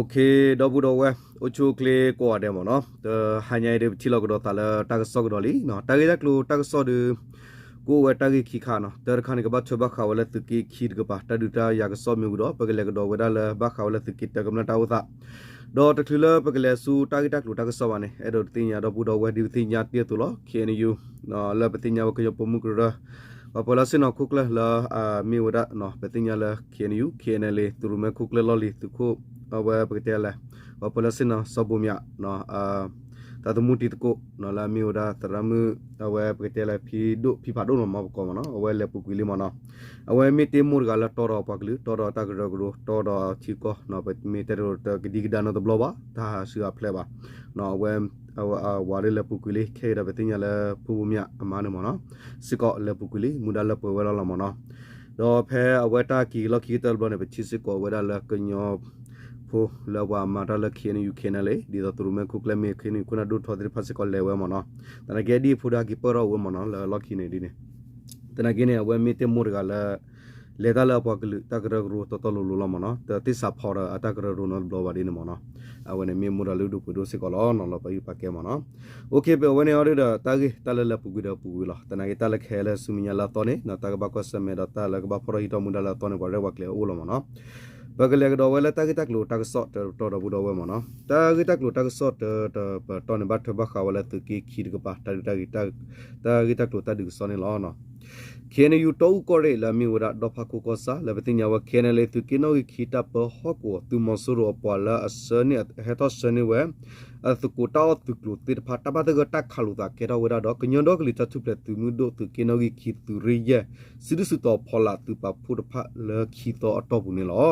okay do bu do we ochu kle ko ade mo no the hanya de thi log do ta la ta so do li no ta ge da klo ta so de ko we ta ge khi kha no ter khan ke ba choba kha wala tu ki khir ge ba ta du ta ya ge so mi do pa ge le do we da la ba kha wala tu ki ta ge na ta u ta do ta khlu la pa ge le su ta ge ta klo ta ge so ba ne e do ti nya do bu do we di ti nya ti tu lo khi ni yu no la pa ti nya wa ke yo po mu ko do တထလပကလေဆူတာဂီတက်လူတကစောပါနေအဲ့တော့တင်ညာတော့ဘူတော်ဝဒီတင်ညာတိတူလို့ KNU နော်လပတင်ညာဝကရပမှုကရပပလာစနခုကလလာအမီဝဒနော်ပတင်ညာလ KNU KNL သူရမခုကလလော်လီသူခုအဝပကတဲလာပပလာစနစဘုမြနော်အာ တာတမှုတီတကိုနော်လာမီဝဒတရမှုအဝပကတဲလာဖီဒိုဖီဖာဒိုနော်မကောမနော်အဝလေပုကွီလီမနော်အဝမီတေမူရကလာတော်တော်ပကလူတော်တော်တကရကရတော်တော်ချီကောနော်ပမီတေရတကဒီကဒါနော်တဘလဘာဒါရှိအဖလဲပါနော်ဝဲအဝဝါရလေပုကွီလီခဲရပတင်ညာလေပူမြအမနမနော်စကောလေပုကွီလီမူဒါလေပဝဲလာမနော်တော့ဖဲအဝတာကီလကီတယ်ဘလနေပချစ်စကောဝဲဒါလကညော fo la wa mara la khien yu khien le di da tru me kukle me khien yu kuna du tho dir phase ko le wa mo no ta na ge di phu da ki pa ra wa mo no la la khien di ne ta na ge ne wa me te mur ga la le da la pa klu ta gra ru to to lu la mo no ta ti sa pho ra ta gra ru no blo wa di ne mo no a wa ne me mur lu du pu do se ko lo no la pa yu pa ke mo no okay be wa ne ore da ta ge ta la la pu gu da pu la ta na ge ta la khe la su mi ya la to ne na ta ga ba ko sa me da ta la ga ba pho ra hi to mu da la to ne ko re wa kle o lo mo no ဘဖရဟီတမူဒလာတောနေဘရဝကလေအိုလမနော်ဘဂလေကတော့ဝဲလက်တကတက်လို့တကဆော့တော်တော်ဘူးတော့ဝဲမနော်တကတက်လို့တကဆော့တော်တော်နေဘတ်ဘခါဝလဲတကီခီကပါတတကီတတကီတက်လို့တဒူစောနေလောနော်ခေနယူတောကိုရဲလာမီဝရဒဖခုကောစာလဘတိညာဝခေနလေသူကိနို ခိတပဟကောသူမဆူရောပွာလာအစနေဟေတောစနေဝဲအသုကိုတောသူကလူတိဖာတပတ်တကတက်ခလူတာကေတော်ဝရတော့ကညွန်တော့ကလီတထုပလက်သူမှုတို့သူကိနိုခိသူရိယစစ်စုတော်ဖောလာသူပဖုဒဖလခိတော်အတော့ဘူးနေလော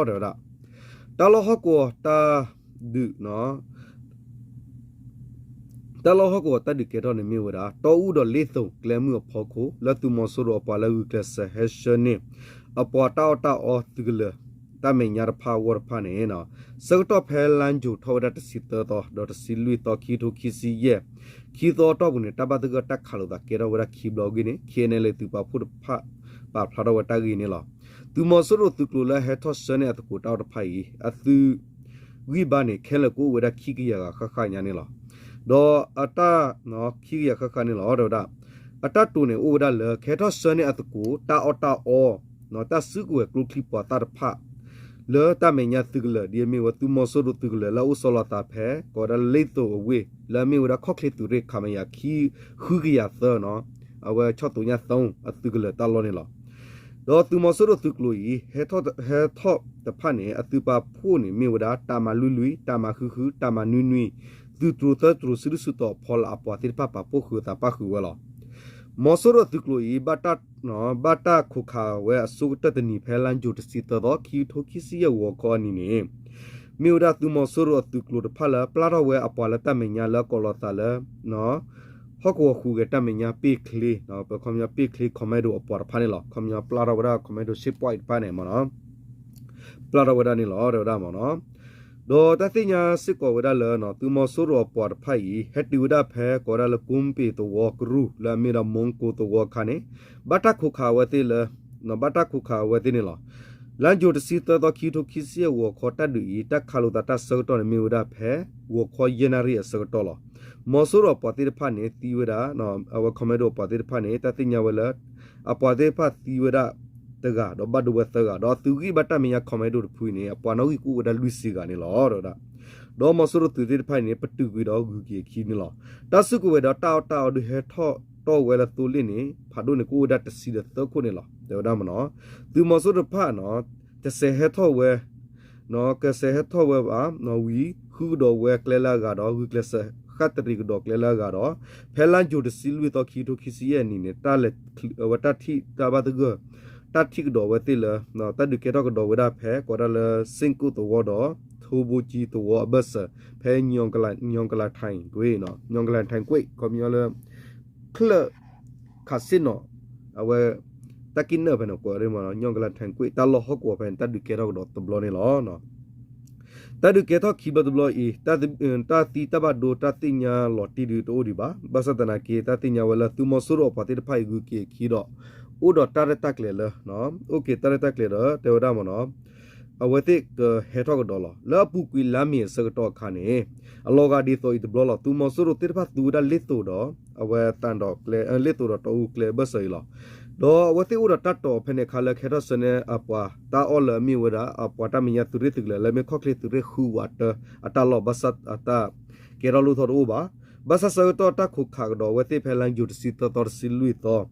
တော့တာလဟကောတာဒုနော်တလောဟကောတဒိကေတော့နေမြဝတာတောဥတော့လေးသုံကလမှုဖော်ခိုလတုမဆိုတော့ပါလဟုကလဆဟက်ရှင်နေအပေါ်တောက်တောက်အောသူကလတမင်ညာဖာဝရဖာနေနော်စကတော့ဖဲလန်ဂျူထောဒတ်စီတတော့ဒေါ်စီလူတော့ခီထိုခီစီရဲ့ခီတော့တော့ဘူးနေတပတ်တကတက်ခါလို့တာကေတော့ဝရခီဘလော့ဂီနေခီနေလေသူပါဖုတ်ဖာပါဖလာတော့ဝတာဂီနေလားသူမဆရသူကလဟက်ထော့စနေအတကူတောက်တဖိုင်အသူဝိဘာနေခဲလကိုဝရခိကရကခခညာနေလား ဒေါ်အတာနော်ခိရခခနေလားဒေါ်ဒါအတတူနေဥဒါလခဲထော့စနေအတကူတာအော်တာအောနော်တဆုကွယ်ကလုခလီပွာတာဖာလေတမညာသူကလဒီမီဝသူမဆရသူကလလာဥဆလာတာဖဲကောရလေတိုဝေလာမီဝရခော့ခလီတူရခမယာခီခုကရသနော်အဝဲချော့တူညာသုံးအသူကလတာလောနေလားတော့သူမဆရသူကလူဤဟဲထော့ဟဲထော့တဖတ်နေအသူပါဖို့နေမြေဝဒတာမလူလူတာမခူခူတာမနွီနွီ သူတူတတူစရစတော့ဖော်အပွားတိပပပိုခူတာပခူဝလာမောဆရသူကလူဤဘတာနော်ဘတာခုခါဝဲအစုတတနီဖဲလန်ဂျူတစီတော့ခီထိုခီစီယဝကောနီနေမြေဝဒသူမဆရသူကလူတဖလာပလာတော့ဝဲအပွားလက်တမညာလကောလတာလနော်ဟောကောခုကတမညာပိကလီနော်ပခမညာပိကလီကွန်မက်ဒိုအပေါ်ဖာနေလောခမညာပလာရဝရကွန်မက်ဒိုရှစ်ပွိုင်ဖာနေမနော်ပလာရဝရနေလောရဝရမနော် ဒေါ်တသိညာစစ်ကောဝဒလနော်သူမဆိုးရောပေါ်ဖိုင်ဟက်တူဒဖဲကောရလကုမ်ပီတဝကရူလာမီရမုန်ကိုတဝခါနေဘတာခုခါဝတိလနော်ဘတာခုခါဝတိနေလောလန်ဂျိုတစီတတော့ခီတိုခီစီဝခေါ်တတ်ဒူဤတက်ခါလိုတတ်ဆောတော့မီဝဒဖဲဝခေါ်ယနာရီအဆောတော့လောမောဆူရပတိဖာနေတီဝဒနော်အဝကမဒိုပတိဖာနေတတိညာဝလအပတိဖာတီဝဒ တကတော့ဘတ်ဒဝသကတော့သူကြီးဘတ်တမီယာကမဒိုဖွေနေအပနောကြီးကူဝဒလူစီကနေလောတော့ဒါတော့မဆူရတူတိဖိုင်နေပတူကြီးတော့ဂူကြီးခီနေလောတဆုကဝဒတောက်တောက်ဒီဟဲထော့တော့ဝဲလာတူလင်းနေဖာဒိုနေကူဝဒတစီတဲ့ခုနေလောတော့ဒါမနော်သူမဆူရဖာနော်တဆေဟဲထော့ဝဲနော်ကဆေဟဲထော့ဝဲပါနော်ဝီခူတော့ဝဲကလဲလာကတော့ဝီကလဆခတ်တရီကတော့ကလဲလာကတော့ဖဲလန်ဂျိုတစီလူတော့ခီတိုခီစီရဲ့အနေနဲ့တာလက်ဝတတိတာဘတ်က တတိကတော့ဝဲတိလနော်တဒုကေတော့ကတော့ဝဒဖဲကောရလစင်ကူတော့ဝတော့ထိုဘူဂျီတော့ဘတ်စဖဲညောင်ကလာညောင်ကလာထိုင်ကွေးနော်ညောင်ကလာထိုင်ကွေးကောမျောလခလခါစင်နော်အဝဲတကိနဘနကိုရမနော်ညောင်ကလာထိုင်ကွေးတလောဟကောဖဲတဒုကေတော့တော့တဘလောနေလောနော်တဒုကေတော့ခီဘဒဘလောအီတဒတတီတဘဒိုတတိညာလော်တီဒီတိုဒီပါဘသတနာကေတတိညာဝလာသူမဆူရောပတိတဖိုင်ဂူကေခီတော့ ဥဒတာရတက်လေလနော်โอเคတာရတက်လေတော့တေဝဒမနော် အဝတိကဟေထောကဒေါ်လာလာပုကွီလာမီစကတော့ခါနေအလောကဒီဆိုဤဘလောလာသူမဆရတိဖတ်သူဒါလစ်တိုတော့အဝတန်တော့ကလေလစ်တိုတော့တူကလေဘဆယ်လာတော့ဝတိဥရတတ်တော့ဖနေခါလခေရစနေအပွားတာအော်လမီဝရအပွားတမညာသူရတိကလေမေခော့ကလေသူရခူဝတ်အတလောဘဆတ်အတာကေရလူသောရဘာ ဘဆဆတော့တခုခါတော့ဝတိဖဲလန်ဂျူစီတော်စီလူတော့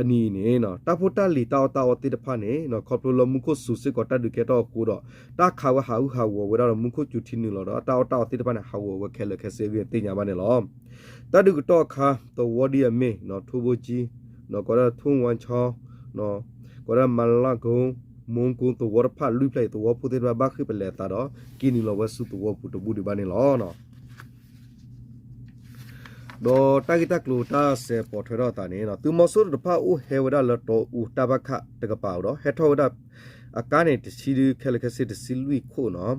အနီနေနော်တဖို့တလီတောက်တောက်တိတဖာနေနော်ခေါပလိုလမှုခုစုစစ်ကတဒုကေတော့ကိုတော့တခါဝဟာဝဟာဝဝရမှုခုကျူတီနီလောတော့တောက်တောက်တိတဖာနေဟာဝဝခဲလခဲစေရတင်ညာပါနေလောတဒုကတော့ခါတော့ဝဒီယမေနော်ထူဘကြီးနော်ကောရထုံဝန်ချောနော်ကောရမလာကုံမုံကုံတော့ဝရဖလူပလိုက်တော့ဖုတေဘဘခိပလက်တာတော့ကီနီလောဝဆုတော့ဖုတဘူးဒီပါနေလောနော် ဒေါ်တာဂီတကလိုတာဆေပေါ်ထရတာနေနော်သူမဆုတဖာဦးဟေဝဒလတော်ဦးတဘခတကပါတော့ဟေထောဒအကားနေတစီခဲလကစစ်တစီလူခိုနော်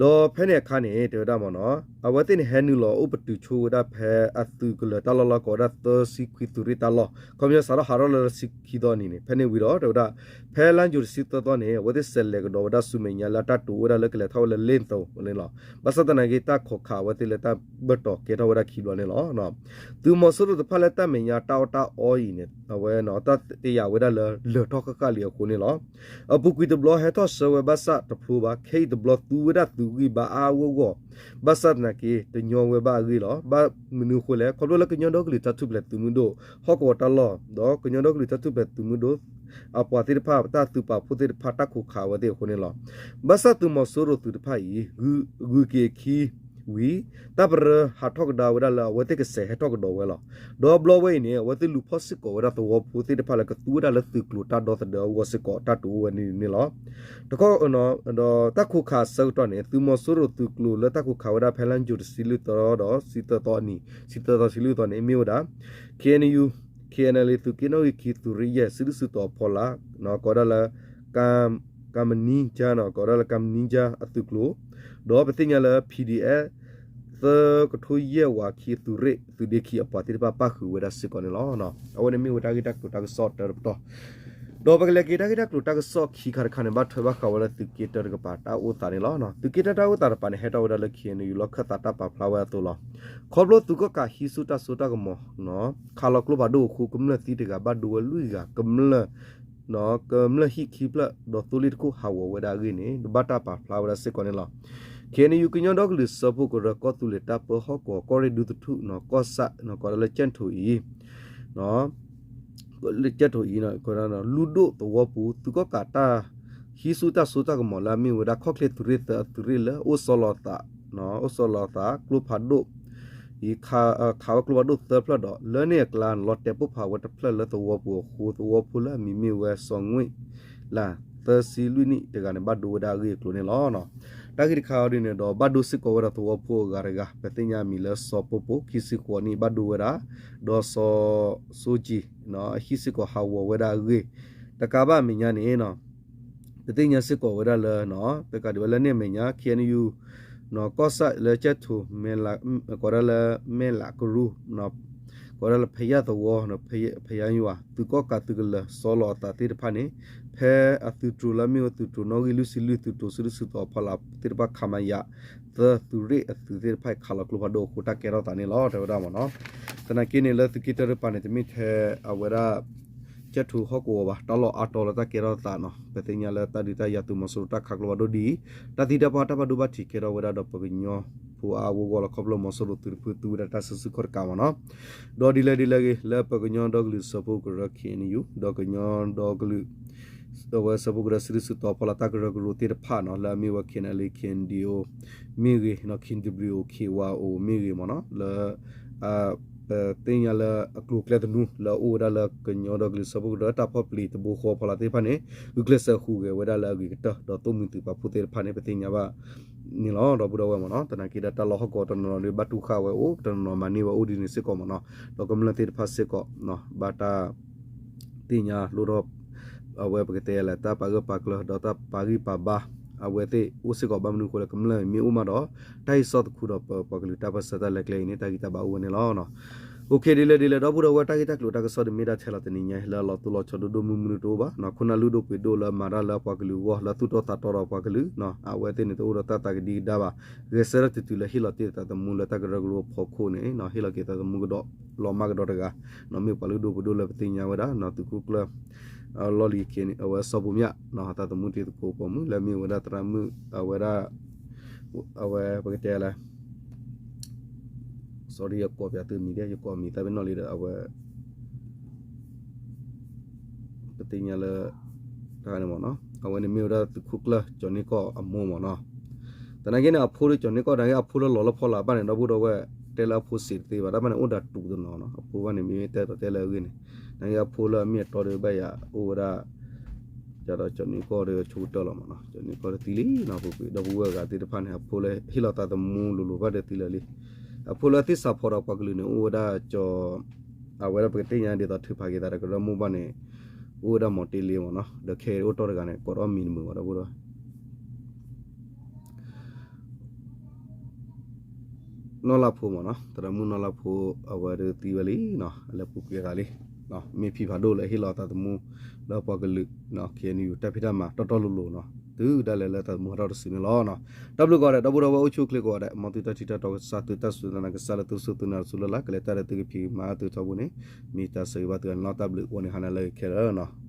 ဒေါ်ဖဲနေခါနေတေဒါမနော် အဝတင်ဟဲနူလောဥပတူချိုဒါဖဲအသူကလတလလကောဒါသစီခွီတူရီတလောကွန်မြဆာဟာရလစီခီဒိုနီနေဖဲနေဝီတော့ဒေါ်ဖဲလန်ဂျူစီတတော်နေဝဒဆယ်လေကဒေါ်ဒါဆုမညာလာတတူဝဒါလကလေထောလလင်းတော့လင်းလောဘစတနာဂီတာခောခါဝတိလေတာဘတ်တော့ကေတော်ဝဒါခီလောနေလောနော်သူမဆရတဖလက်တမညာတောက်တာအော်ယီနေအဝဲနော်တတရဝဒါလလတော့ကကလီကိုနေလောအပုကွီတဘလဟဲတော့ဆဝဘဆတ်တဖူပါခေတဘလသူဝဒါသူဂီဘာအာဝဝဘဆတ်နာကေတညောဝဘာဂီလောဘာမနုခိုလေခေါ်လို့ကညောတော့ကလီတတုပလက်သူမှုတို့ဟော့ကောတလောတော့ကညောတော့ကလီတတုပလက်သူမှုတို့အပွားတိဖာတာသူပါဖုတိဖာတခုခါဝတဲ့ခုနေလောဘဆတ်သူမဆိုရသူတဖာဤဂူဂူကေခီ ဝီတပရဟာထောက်ဒါဝဒလာဝတိကဆေဟထောက်ဒောဝဲလောဒေါဘလဝဲနေဝတိလူဖော့စစ်ကိုဝဒတော့ဖုတိတဖာလကတူဒါလသူကလူတာဒောသဒေဝစကောတတူဝနေနေလောတကောနော်တော့တခုခါစောတော့နေသူမဆိုရသူကလူလတခုခါဝဒဖလန်ဂျူစီလူတော်တော့စီတတော်နီစီတတော်စီလူတော်နေမြို့ဒါ KNU KNL သူ က inoy ki tu riye sidu su to phola no kodala kam kam ninja no kodala kam ninja atuklo do patinya la PDF သကထူရဲ့ဝါခီသူရသူဒခီအပတိပပခုဝဒစကောနလောနော်အဝနေမီဝတာဂီတက်တူတက်ဆော့တယ်တော့ဒေါ်ပကလေဂီတာဂီတက်တူတက်ဆော့ခီခါခါနေဘတ်ထဘခဝလသူကီတာကပါတာဥတာနေလောနော်သူကီတာတာဥတာပနေဟက်တော်ဝဒလခီနေယူလခတာတာပဖလာဝဲတူလောခေါပလို့သူကကဟီဆူတာဆူတာကမောနော်ခါလကလဘဒိုခုကမလတီတကဘဒိုလူကကမလ နော်ကမလဟီခီပလဒေါ်တူလီတခုဟာဝဝဒါဂီနေဘတာပဖလာဝဒစကောနေလောခေနေယူကညောဒေါကလစပုကရကောတူလက်တာပဟောကောကောရီဒူတုနော်ကောဆာနော်ကောလချန်ထူဤနော်လက်ချက်ထူဤနော်ကောရနော်လူဒိုတောပူသူကကာတာဟီဆူတာဆူတာကမောလာမီဝဒါခော့ကလက်တူရတတူရလအိုဆလောတာနော်အိုဆလောတာကလုဖာဒို ဤခါခါကလုဒိုသပလဒလနေကလန်လော့တေပုဖာဝတ်ဖလလတောပူခူတောပူလာမီမီဝဲဆောငွေလာသစီလူနီတကနေဘတ်ဒိုဒါရီကလုနေလောနော်တာဂိခါရီနေတော့ဘတ်ဒုစစ်ကိုဝရတော့ပိုဂရဂပတိညာမီလစောပပိုခိစစ်ကိုနီဘတ်ဒုဝရာဒေါ်စောစူဂျီနော်ခိစစ်ကိုဟာဝဝရာဂေတကဘာမညာနေနော်ပတိညာစစ်ကိုဝရလနော်တကဒီဝလနေမညာ KNU နော်ကောဆာလေချက်ထူမဲလာကောရလမဲလာကရူနော်ကောရလဖယတော်နော်ဖယဖယယွာသူကောကတုကလစောလောတာတိတဖာနေဖဲအသူတူလမျိုးသူတူနောဂီလူစီလူသူတူဆူဆူတော့ဖလာတိဘခမယသသူရိအသူတိဖိုက်ခါလကလဘဒိုခုတာကေရတာနေလောတော်ဒါမနော်တနကိနေလသူကိတရပနေတမိထဲအဝရ ချက်ထူဟောကောပါတော်လောအတော်လတာကေရတာနော်ပတိညာလတဒီတယတုမဆူတာခကလဘဒိုဒီတတိတပါတပဒုဘတိကေရဝရတော့ပပညောဖူအာဝဂောလခဘလမဆရတူဖူတူရတာဆစုခရကမနော်ဒေါ်ဒီလေဒီလေလေပကညောဒေါဂလူစပုကရခိနီယူဒေါကညောဒေါဂလူဝဆပုဂရစရစတောပလာတကရဂရုတိဖာနော်လာမီဝခင်အလီခင်ဒီယိုမီရီနော်ခင်ဒီဘရီယိုခေဝါအိုမီရီမနော်လာအာ တင်ရလာအကလုကလက်တနူလာအိုဒါလာကညောဒဂလစပုဂရတာဖောပလီတဘူခောပလာတိဖာနေဥကလဆခုကေဝဒါလာဂီတတော့တုံမီတူပါဖုတေဖာနေပတင်ညာပါနီလောတော့ဘူတော့ဝဲမနော်တနကီဒတလောဟကောတနော်ဒီဘတ်တူခါဝဲအိုတနော်မနီဝအိုဒီနေစစ်ကောမနော်တော့ကမလတိဖာစစ်ကောနော်ဘာတာတင်ညာလိုတော့အဝဲပကတဲ့လာတာပါကပါကလဒတာပါဂီပါဘာ အဝဲတဲ့ဥစကဘမနုကိုလကမလမြေဥမာတော့တိုက်စော့တခုတော့ပကလူတာပစတလက်ကလေးနေတာဂီတာဘာဝနေလောနော် ခုနလူတို့ပေဒိုလာမာရာလာပွားကလူဝလာတူတော့တာတော့ပွားကလူနော်အဝဲတဲ့နေတော့တတကဒီဒါပါရေစရတတူလေဟီလာတေတမူလတကရဂလိုဖောခိုနေနော်ဟီလာကေတမူကတော့လောမကတော့တကနော်မေပလူတို့ဘဒိုလာပတိညာဝဒါနော်တူကုကလလော်လီကင်းအဝဲဆောဘူမြနော်တတမူတေကိုပေါ်မူလာမီဝဒါတရမူအဝဲရာအဝဲပကတဲလာ sorry ရကောပြတ်မီတဲ့ရကောမီတဘနော်လေအဝဲပတိညာလာဒါနေမနော်အဝဲနေမီရာတခုကလာဂျွန်နီကောအမောမနော်တနင်္ဂနွေအဖိုးဂျွန်နီကောဒါရအဖိုးလောလောဖောလာပါနေတော့ဘူးတော့ဝဲတဲလာဖိုးစီတေးပါဒါမှ ne ဥဒါတူတော့နော်အဖိုးကနေမီတဲတော့တဲလာဦးနေနိုင်ရဖိုးလာမြတ်တော်တယ်ပဲရအိုရာကြတော့ဂျွန်နီကောရချူတော့လာမနော်ဂျွန်နီကောတီလီနော်ဘူးတော့ဘူးကတိတဖာနေအဖိုးလေဟီလာတာတမူလူလူပါတဲ့ တီလလီ apolo ti sa phora pa glu ne o da cho a wera pa te nya de ta thu pha ge da ko mo ba ne o da mo te le mo no de khe o to ga ne ko ro min mo da bo do no la pho mo no tra mu no la pho a wa de ti wa li no le pu ke ga li no mi phi pha do le hi la ta mu la pa glu no khe ni ta phi ta ma to to lu lu no သူဒါလည်းလည်းတမရတော့စီမလောနော်ဒဘလကောတဲ့ဒဘရဝအချိုကလကောတဲ့မတူတတီတာတော့စာတူတဆူနာကဆာလတူဆူတူနာဆူလလာကလေတာတဲ့တိဖီမာတူတော့ဘူးနေမီတာစေဘတ်ကနော်တဘလဝနေဟနာလေခဲရနော်